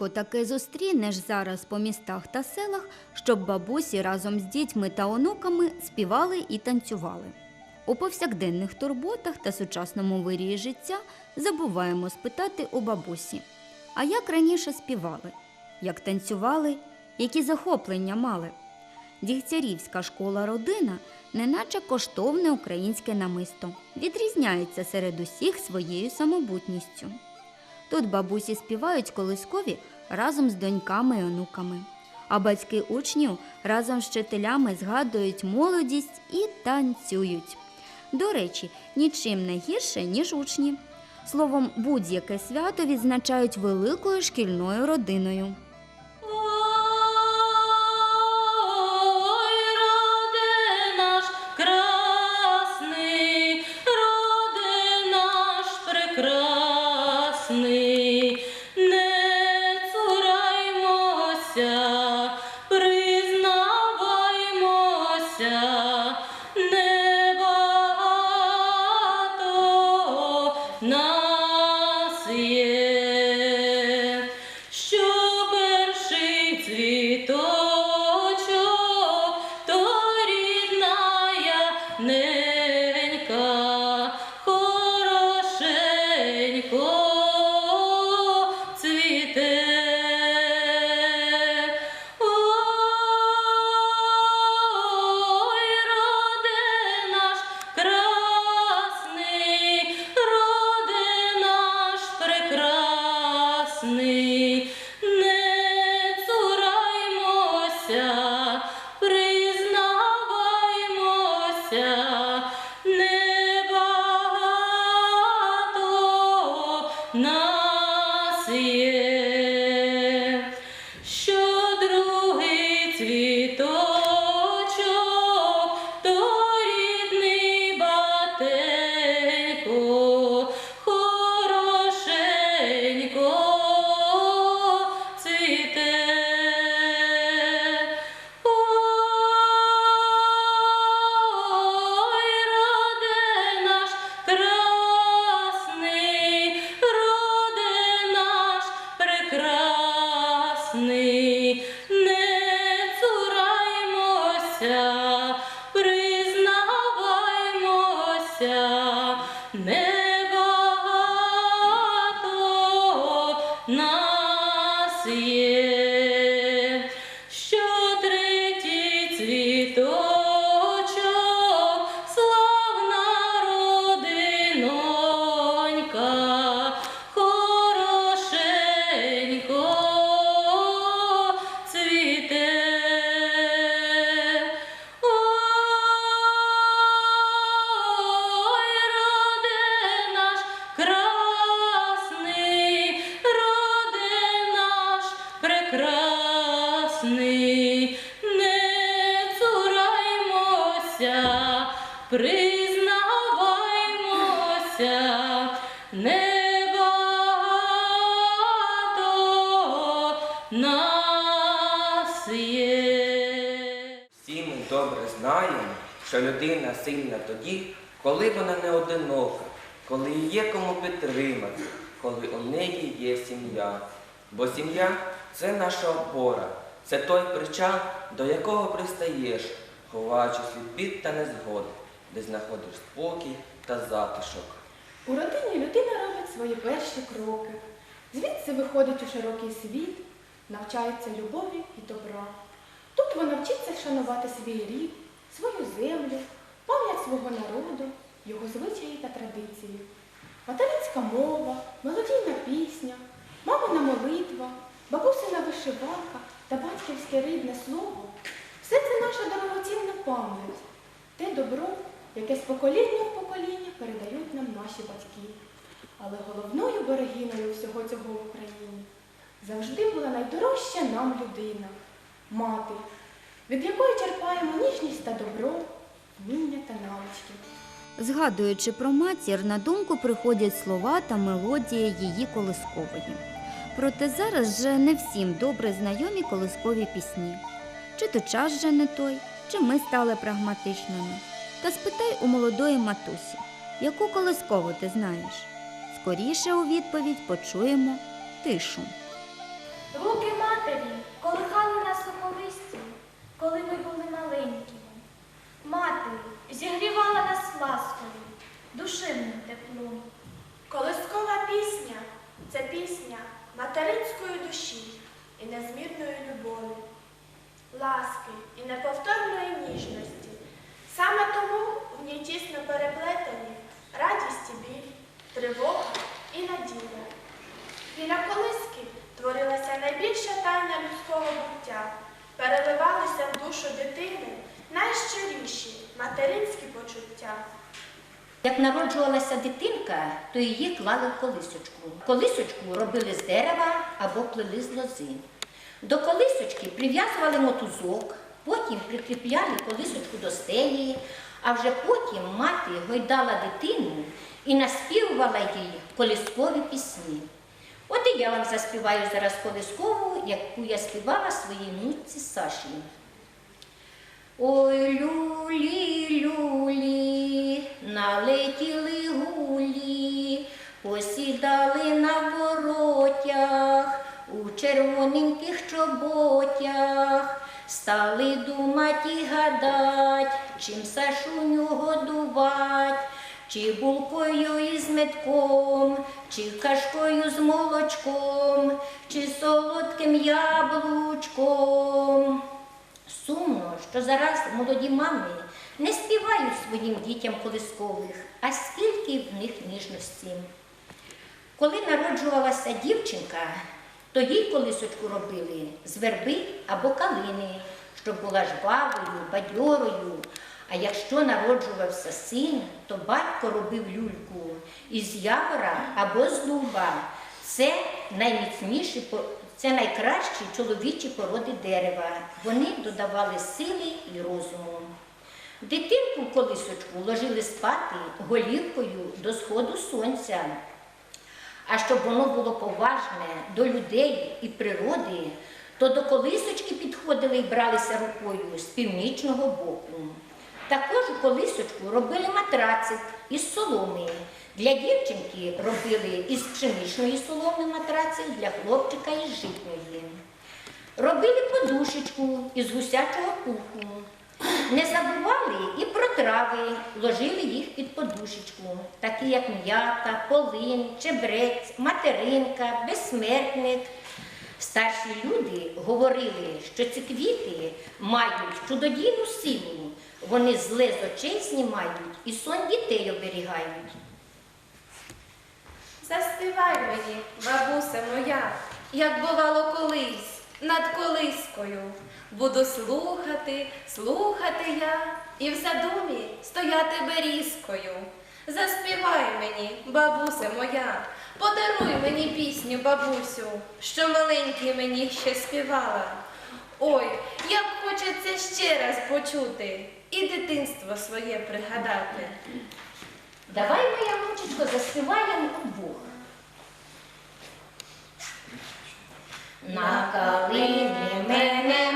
Рідко таке зустрінеш зараз по містах та селах, щоб бабусі разом з дітьми та онуками співали і танцювали. У повсякденних турботах та сучасному вирії життя забуваємо спитати у бабусі, а як раніше співали, як танцювали, які захоплення мали. Дігтярівська школа родина неначе коштовне українське намисто, відрізняється серед усіх своєю самобутністю. Тут бабусі співають колискові разом з доньками і онуками, а батьки учнів разом з вчителями згадують молодість і танцюють. До речі, нічим не гірше, ніж учні. Словом, будь-яке свято відзначають великою шкільною родиною. 네. No. Нас є. Всі ми добре знаємо, що людина сильна тоді, коли вона не одинока, коли її є кому підтримати, коли у неї є сім'я. Бо сім'я це наша опора, це той причал, до якого пристаєш, ховаючись від бід та незгод, де знаходиш спокій та затишок. У родині людина робить свої перші кроки. Звідси виходить у широкий світ, навчається любові і добра. Тут вона вчиться шанувати свій рід, свою землю, пам'ять свого народу, його звичаї та традиції. Материнська мова, мелодійна пісня, мамина молитва, бабусина вишиванка та батьківське рідне слово все це наша дорогоцінна пам'ять, те добро, яке з покоління в покоління передають нам наші батьки. Але головною берегиною всього цього в Україні завжди була найдорожча нам людина мати, від якої черпаємо ніжність та добро, вміння та навички. Згадуючи про матір, на думку приходять слова та мелодія її колискової. Проте зараз вже не всім добре знайомі колискові пісні. Чи то час вже не той, чи ми стали прагматичними. Та спитай у молодої матусі, яку колискову ти знаєш. Скоріше у відповідь почуємо тишу. Матері колихали нас у колисці, коли ми були маленькими. Мати зігрівала нас ласкою, то її клали в колисочку. Колисочку робили з дерева або плели з лози. До колисочки прив'язували мотузок, потім прикріпляли колисочку до стелі, а вже потім мати гойдала дитину і наспівувала їй колискові пісні. От і я вам заспіваю зараз колискову, яку я співала своїй внуці Саші. Ой, люлі, люлі, налетіли посідали на воротях, у червоненьких чоботях, стали думать і гадать, чим Сашуню годувать, чи булкою із метком, чи кашкою з молочком, чи солодким яблучком. Сумно, що зараз молоді мами не співають своїм дітям колискових, а скільки в них ніжності. Коли народжувалася дівчинка, то їй колисочку робили з верби або калини, щоб була жвавою, бадьорою. А якщо народжувався син, то батько робив люльку із явора або з дуба. Це найміцніші, це найкращі чоловічі породи дерева. Вони додавали сили і розуму. Дитинку колисочку ложили спати голівкою до сходу сонця. А щоб воно було поважне до людей і природи, то до колисочки підходили і бралися рукою з північного боку. Також у колисочку робили матрацик із соломи. Для дівчинки робили із пшеничної соломи матрацик, для хлопчика із житньої. Робили подушечку із гусячого пуху. Не забували і про трави, ложили їх під подушечку, такі як м'ята, полин, чебрець, материнка, безсмертник. Старші люди говорили, що ці квіти мають чудодійну силу. Вони зле з очей знімають і сон дітей оберігають. Заспівай мені, бабуся моя, як бувало колись, над колискою. Буду слухати, слухати я, і в задумі стояти берізкою. Заспівай мені, бабуся моя, подаруй мені пісню, бабусю, що маленький мені ще співала. Ой, як хочеться ще раз почути і дитинство своє пригадати. Давай, моя внучечко, заспіваємо удвох. На калині мене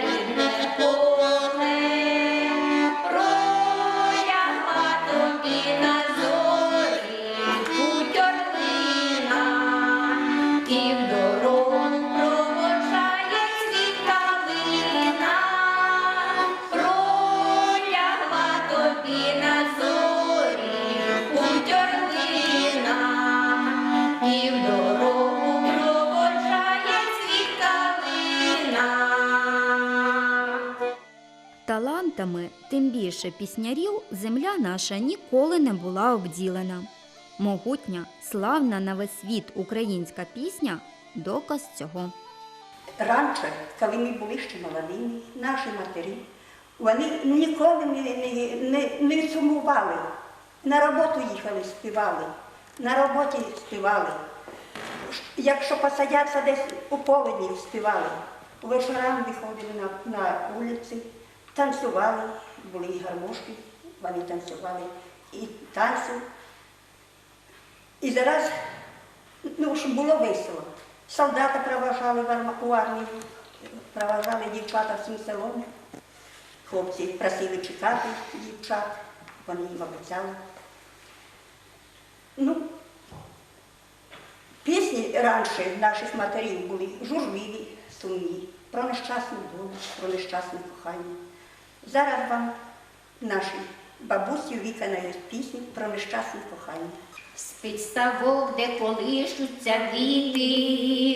Island. Талантами, тим більше піснярів, земля наша ніколи не була обділена. Могутня, славна на весь світ українська пісня доказ цього. Раніше, коли ми були ще молодими, наші матері, вони ніколи не, не, не, не сумували. На роботу їхали, співали, на роботі співали. Якщо посадяться десь у полудні, співали. Вечорами виходили на, на вулиці, танцювали, були і гармошки, вони танцювали і танці. І зараз ну, щоб було весело. Солдати проважали в армію, проважали дівчата всім селом. Хлопці просили чекати дівчат, вони їм обіцяли. Ну, пісні раніше наших матерів були журливі, сумні, про нещасну долю, про нещасне кохання. Зараз вам наші бабусі виконають пісні про нещасне кохання. З підставок, де колишуться віти,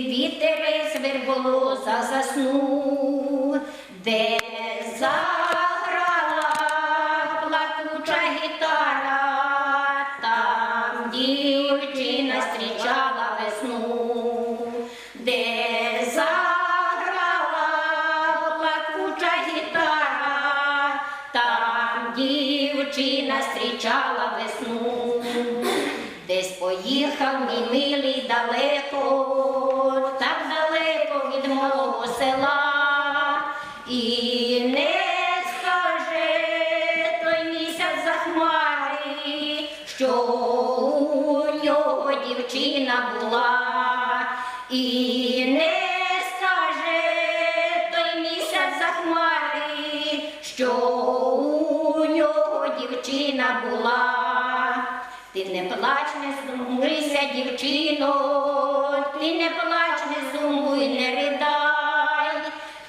вітерець верболоза заснув, де заграла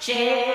Cheers.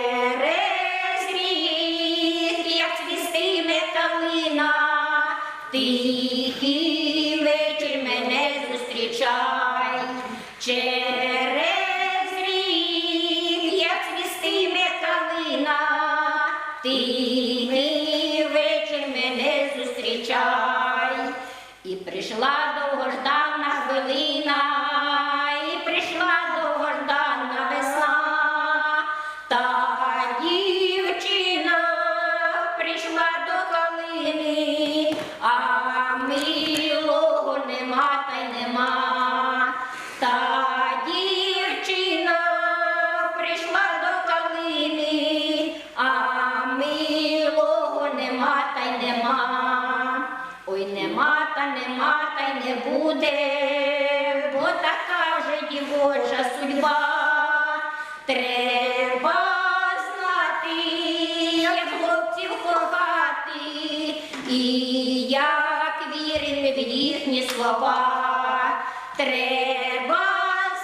Треба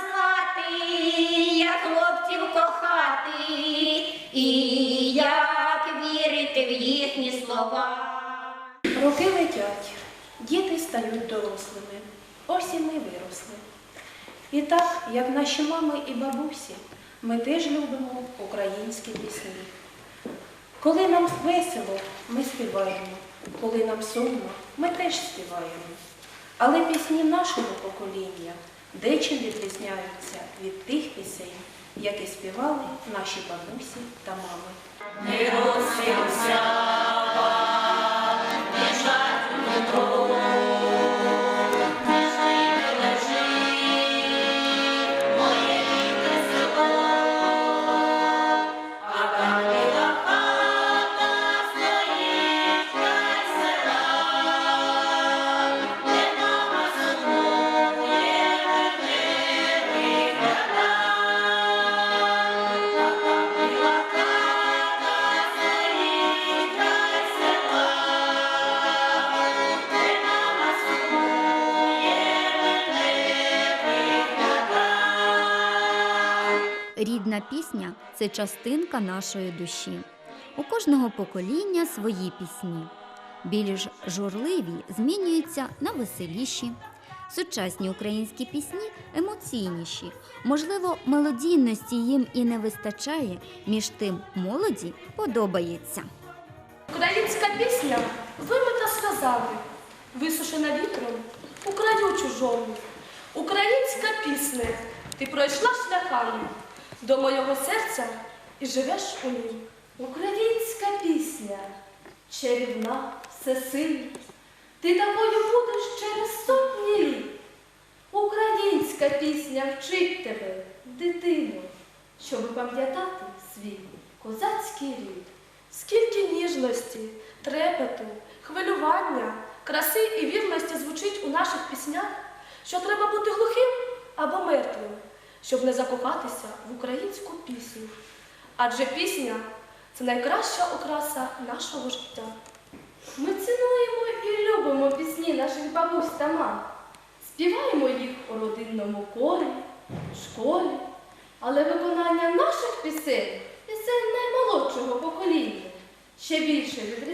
знати, як хлопців кохати, і як вірити в їхні слова. Роки летять, діти стають дорослими. Ось і ми виросли. І так, як наші мами і бабусі, ми теж любимо українські пісні. Коли нам весело, ми співаємо, коли нам сумно, ми теж співаємо. Але пісні нашого покоління дечим відрізняються від тих пісень, які співали наші бабусі та мами. Рідна це частинка нашої душі. У кожного покоління свої пісні. Більш журливі змінюються на веселіші, Сучасні українські пісні емоційніші. Можливо, мелодійності їм і не вистачає, між тим молоді подобається. Українська пісня вимита сльозами, висушена вітром у краю чужому. Українська пісня, ти пройшла шляхами до моєго серця і живеш у ній. Українська пісня, чарівна, всесильна, ти такою будеш через сотні літ. Українська пісня вчить тебе, дитино, щоби пам'ятати свій козацький рід. Скільки ніжності, трепету, хвилювання, краси і вірності звучить у наших піснях, що треба бути глухим або мертвим, щоб не закохатися в українську пісню. Адже пісня це найкраща окраса нашого життя. Ми цінуємо і любимо пісні наших бабусь та мам. Співаємо їх у родинному колі, школі, але виконання наших пісень, пісень наймолодшого покоління, ще більше відрізняється